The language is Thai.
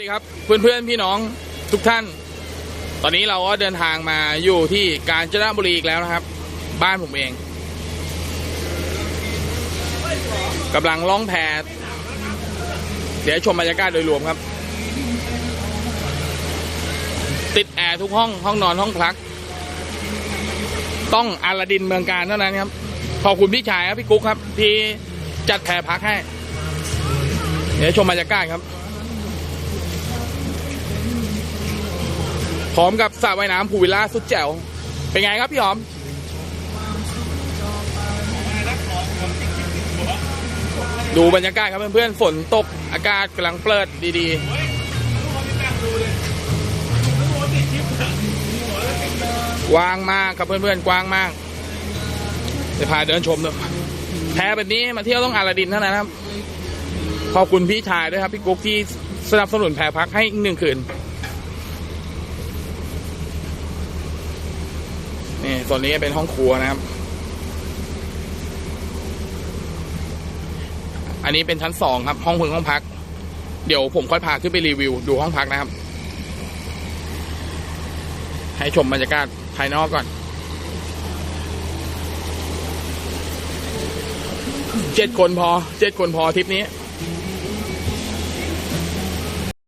สวัสดีครับเพื่อนๆพี่น้องทุกท่าน ตอนนี้เราก็เดินทางมาอยู่ที่กาญจนบุรีอีกแล้วนะครับ บ้านผมเองกำลังล่องแพเดี๋ยวชมบรรยากาศโดยรวมครับ ติดแอร์ทุกห้องห้องนอนห้องพัก ต้องอาลาดินเมืองการเท่านั้นครับ ขอบคุณพี่ชายครับพี่กุ๊กครับ ที่จัดแพรพักให้ เดี๋ยวชมบรรยากาศครับ พร้อมกับสระว่ายน้ำพูวิลล่าสุดแจ๋ว เป็นไงครับพี่หอมดูบรรยากาศครับเพื่อนๆ ฝนตกอากาศกำลังเปิดดีๆ กว้างมากครับเพื่อนๆ กว้างมากเดี๋ยวพาเดินชมด้วยแพ้แบบนี้มาเที่ยวต้องอาลาดินเท่านั้นครับ ขอบคุณพี่ชายด้วยครับ พี่กุ๊กที่สนับสนุนแพรพักให้อีกหนึ่งคืน นี่ส่วนนี้เป็นห้องครัวนะครับ อันนี้เป็นชั้นสองครับ ห้องพึงห้องพัก เดี๋ยวผมค่อยพาขึ้นไปรีวิว ดูห้องพักนะครับ ให้ชมบรรยากาศภายนอกก่อนเจ็ดคนพอเจ็ดคนพอทริปนี้